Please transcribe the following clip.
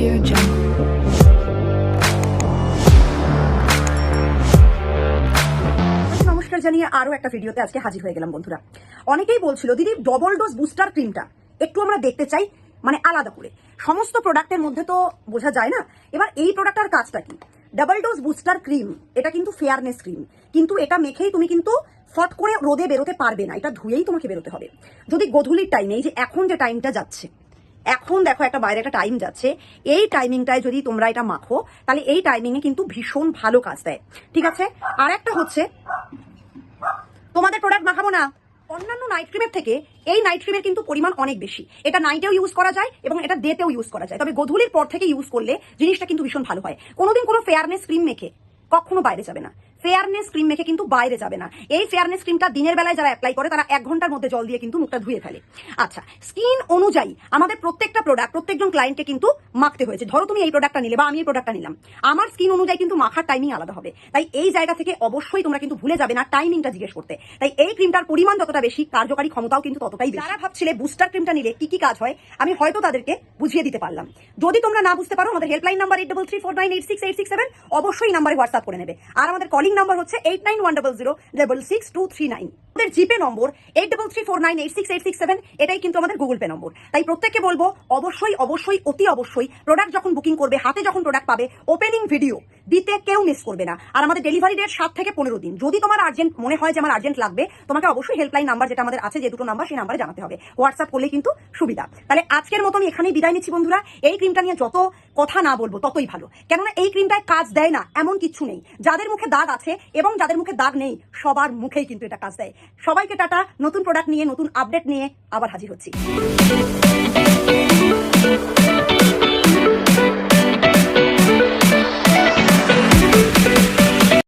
Audio Jungle. আচ্ছা, নমস্কার জানিয়ে আরও একটা ভিডিওতে আজকে হাজির হয়ে গেলাম বন্ধুরা। অনেকেই বলছিল, দিদি ডবল ডোজ বুস্টার ক্রিমটা একটু আমরা দেখতে চাই মানে আলাদা করে। সমস্ত প্রোডাক্টের মধ্যে তো বোঝা যায় না। এবার এই প্রোডাক্টটার কাজটা কি? ডাবল ডোজ বুস্টার ক্রিম এটা কিন্তু ফেয়ারনেস ক্রিম কিন্তু এটা মেখেই তুমি কিন্তু ফট করে রোদে বেরোতে পারবে না, এটা ধুয়েই তোমাকে বেরোতে হবে। যদি গধূলির টাইমে এই যে এখন যে টাইমটা যাচ্ছে এখন দেখো একটা বাইরে একটা টাইম যাচ্ছে। এই টাইমিংটায় যদি তোমরা এটা মাখো, তাহলে এই টাইমিংয়ে কিন্তু ভীষণ ভালো কাজ দেয়। ঠিক আছে? আর একটা হচ্ছে, তোমাদের প্রোডাক্ট মাখাবো না। অন্যান্য নাইট ক্রিমের থেকে এই নাইট ক্রিমের কিন্তু পরিমাণ অনেক বেশি। এটা নাইটেও ইউজ করা যায় এবং এটা ডেতেও ইউজ করা যায়। তবে গধূলির পর থেকে ইউজ করলে জিনিসটা কিন্তু ভীষণ ভালো হয়। কোনোদিন কোনো ফেয়ারনেস ক্রিম মেখে কখনো বাইরে যাবে না। ফেয়ারনেস ক্রিম মেখে কিন্তু বাইরে যাবে না। এই ফেয়ারনেস ক্রিমটা দিনের বেলায় যারা অ্যাপ্লাই করে, তারা এক ঘণ্টার মধ্যে জল দিয়ে কিন্তু মুখটা ধুয়ে ফেলে। আচ্ছা স্কিন অনুযায়ী আমাদের প্রত্যেকটা প্রোডাক্ট প্রত্যেকজন ক্লায়েন্টকে কিন্তু মাখতে হয়েছে। ধরো তুমি এই প্রোডাক্টটা নিলে বা আমি এই প্রোডাক্টটা নিলাম। আমার স্কিন অনুযায়ী কিন্তু মাখার টাইমিং আলাদা হবে। তাই এই জায়গা থেকে অবশ্যই তোমরা কিন্তু ভুলে যাবে না টাইমিংটা জিজ্ঞেস করতে। তাই এই ক্রিমটার পরিমাণ যতটা বেশি, কার্যকারী ক্ষমতাও কিন্তু ততটাই যারা ভাবছিলে বুস্টার ক্রিমটা নিলে কি কি কাজ হয়, আমি হয়তো তাদেরকে বুঝিয়ে দিতে পারলাম। যদি তোমরা না বুঝতে পারো, আমাদের helpline number eight double three four nine eight six eight six seven অবশ্যই নাম্বারে হোয়াটসঅ্যাপ করে নেবে। আর আমাদের কলিং নাম্বার হচ্ছে eight nine one double zero double six two three nine আমাদের GPay number eight double three four nine eight six eight six seven এটাই কিন্তু আমাদের গুগল পে নম্বর। তাই প্রত্যেককে বলব, অবশ্যই অবশ্যই, অতি অবশ্যই প্রোডাক্ট যখন বুকিং করবে, হাতে যখন প্রোডাক্ট পাবে ওপেনিং ভিডিও দিতে কেউ মিস করবে না। আর আমাদের ডেলিভারি ডেট সাত থেকে পনেরো দিন। যদি তোমার আর্জেন্ট মনে হয় যে আমার আর্জেন্ট লাগবে, তোমাকে অবশ্যই হেল্পলাইন নাম্বার যেটা আমাদের আছে, যে দুটো নাম্বার সেই নাম্বারে জানাতে হবে। হোয়াটসঅ্যাপ করলে কিন্তু সুবিধা। তাহলে আজকের মতো আমি এখানেই বিদায় নিচ্ছি বন্ধুরা। এই ক্রিমটা নিয়ে যত কথা না বলব, ততই ভালো। কেননা এই ক্রিমটায় কাজ দেয় না, এমন কিছু নেই। যাদের মুখে দাগ আছে এবং যাদের মুখে দাগ নেই, সবার মুখেই কিন্তু এটা কাজ দেয়। সবাইকে টাটা। নতুন প্রোডাক্ট নিয়ে, নতুন আপডেট নিয়ে আবার হাজির হচ্ছি।